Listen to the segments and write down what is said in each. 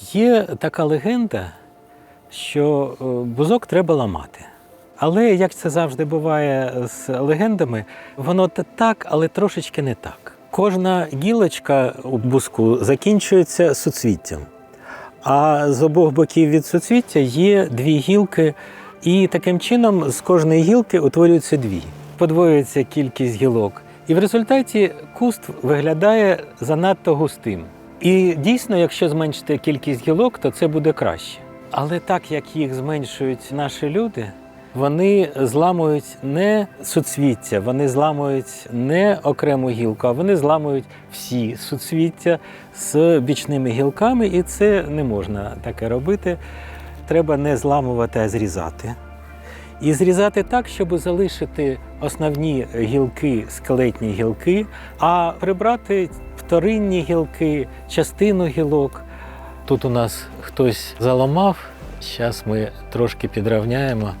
Є така легенда, що е, бузок треба ламати. Але як це завжди буває з легендами, воно так, але трошечки не так. Кожна гілочка у бузку закінчується суцвіттям. А з обох боків від суцвіття є дві гілки, і таким чином з кожної гілки утворюються дві. Подвоюється кількість гілок. І в результаті куст виглядає занадто густим. І дійсно, якщо зменшити кількість гілок, то це буде краще. Але так як їх зменшують наші люди, вони зламують не суцвіття, вони зламують не окрему гілку, а вони зламують всі суцвіття з бічними гілками, і це не можна таке робити. Треба не зламувати, а зрізати. І зрізати так, щоб залишити основні гілки, скелетні гілки, а прибрати вторинні гілки, частину гілок. Тут у нас хтось заламав, зараз ми трошки підравняємо.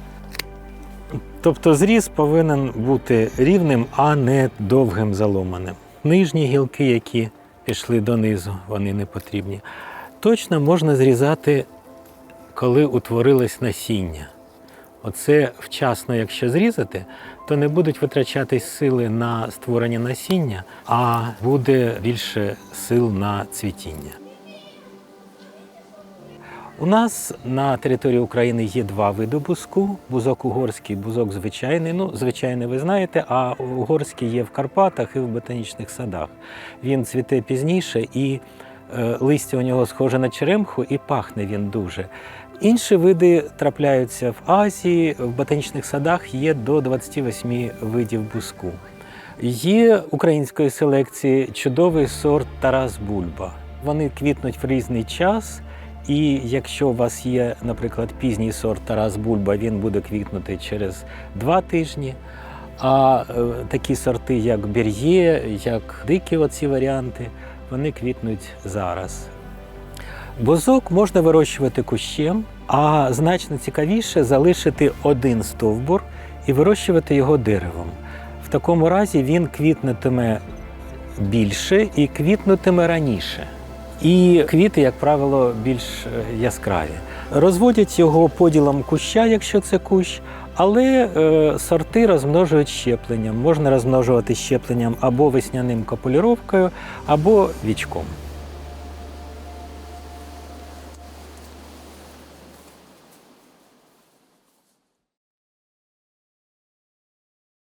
Тобто зріз повинен бути рівним, а не довгим заломаним. Нижні гілки, які пішли донизу, вони не потрібні. Точно можна зрізати, коли утворилось насіння. Оце вчасно, якщо зрізати, то не будуть витрачатись сили на створення насіння, а буде більше сил на цвітіння. У нас на території України є два види бузку: бузок угорський, бузок звичайний. Ну, звичайний, ви знаєте, а угорський є в Карпатах і в ботанічних садах. Він цвіте пізніше і е, листя у нього схоже на черемху, і пахне він дуже. Інші види трапляються в Азії, в ботанічних садах є до 28 видів бузку. Є української селекції чудовий сорт Тарас Бульба. Вони квітнуть в різний час. І якщо у вас є, наприклад, пізній сорт Тарас Бульба, він буде квітнути через два тижні. А е, такі сорти, як Бір'є, як дикі оці варіанти, вони квітнуть зараз. Бузок можна вирощувати кущем, а значно цікавіше залишити один стовбур і вирощувати його деревом. В такому разі він квітнутиме більше і квітнутиме раніше. І квіти, як правило, більш е, яскраві. Розводять його поділом куща, якщо це кущ, але е, сорти розмножують щепленням. Можна розмножувати щепленням або весняним копулюровкою, або вічком.